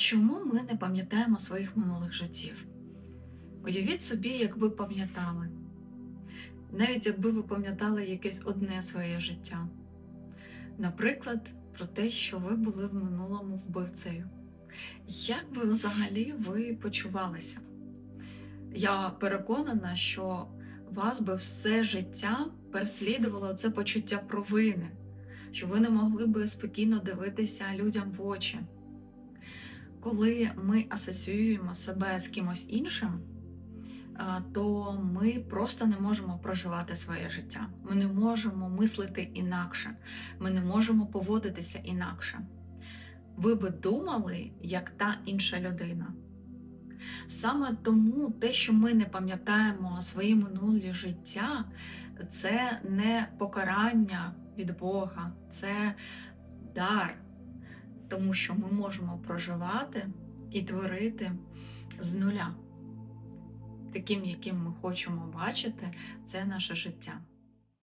Чому ми не пам'ятаємо своїх минулих життів? Уявіть собі, якби пам'ятали. Навіть якби ви пам'ятали якесь одне своє життя. Наприклад, про те, що ви були в минулому вбивцею. Як би взагалі ви почувалися? Я переконана, що вас би все життя переслідувало це почуття провини, що ви не могли би спокійно дивитися людям в очі. Коли ми асоціюємо себе з кимось іншим, то ми просто не можемо проживати своє життя. Ми не можемо мислити інакше, ми не можемо поводитися інакше. Ви би думали, як та інша людина. Саме тому те, що ми не пам'ятаємо свої минулі життя, це не покарання від Бога, це дар, тому що ми можемо проживати і творити з нуля. Таким, яким ми хочемо бачити, це наше життя.